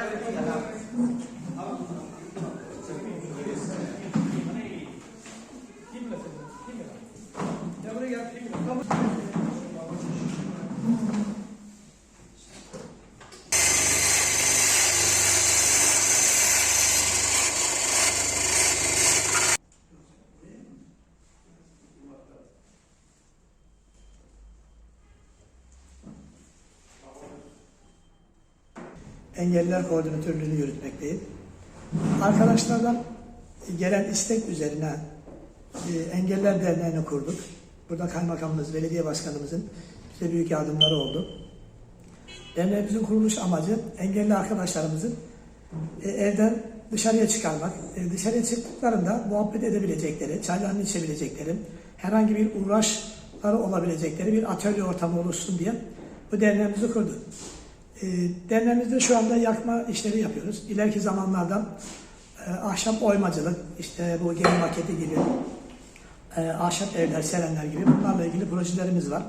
Gracias. Engelliler Koordinatörlüğünü yürütmekteyim. Arkadaşlardan gelen istek üzerine e, Engeller Derneği'ni kurduk. Burada kaymakamımız, belediye başkanımızın bize büyük yardımları oldu. Derneğimizin kuruluş amacı engelli arkadaşlarımızın e, evden dışarıya çıkarmak, e, dışarıya çıktıklarında muhabbet edebilecekleri, çaylarını içebilecekleri, herhangi bir uğraşları olabilecekleri bir atölye ortamı oluşsun diye bu derneğimizi kurduk. E, derneğimizde şu anda yakma işleri yapıyoruz. İleriki zamanlarda e, ahşap oymacılık, işte bu gemi maketi gibi, e, ahşap evler, serenler gibi bunlarla ilgili projelerimiz var.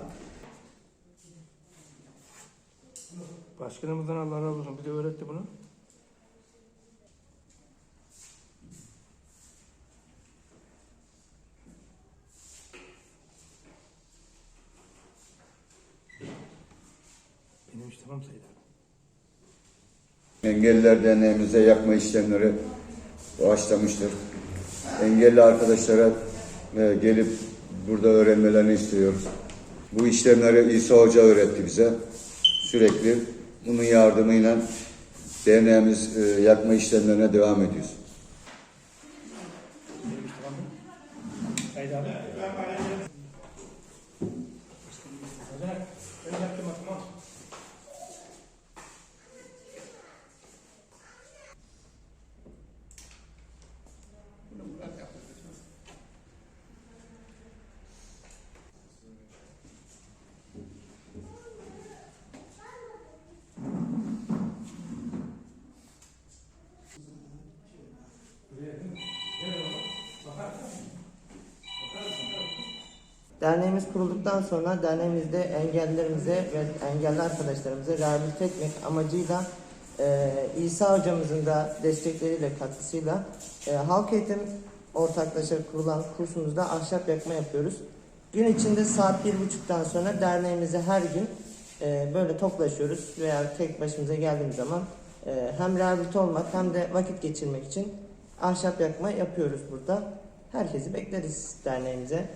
Başkanımızdan Allah razı olsun. Bize öğretti bunu. Benim iş tamam Seyit abi. Engelliler Derneğimize yakma işlemleri başlamıştır. Engelli arkadaşlara e, gelip burada öğrenmelerini istiyoruz. Bu işlemleri İsa Hoca öğretti bize. Sürekli bunun yardımıyla derneğimiz e, yakma işlemlerine devam ediyoruz. Derneğimiz kurulduktan sonra derneğimizde engellilerimize ve engelli arkadaşlarımıza rehabilite etmek amacıyla e, İsa hocamızın da destekleriyle katkısıyla e, halk eğitim ortaklaşa kurulan kursumuzda ahşap yakma yapıyoruz. Gün içinde saat bir buçuktan sonra derneğimize her gün e, böyle toplaşıyoruz veya tek başımıza geldiğimiz zaman e, hem rehabilite olmak hem de vakit geçirmek için ahşap yakma yapıyoruz burada. Herkesi bekleriz derneğimize.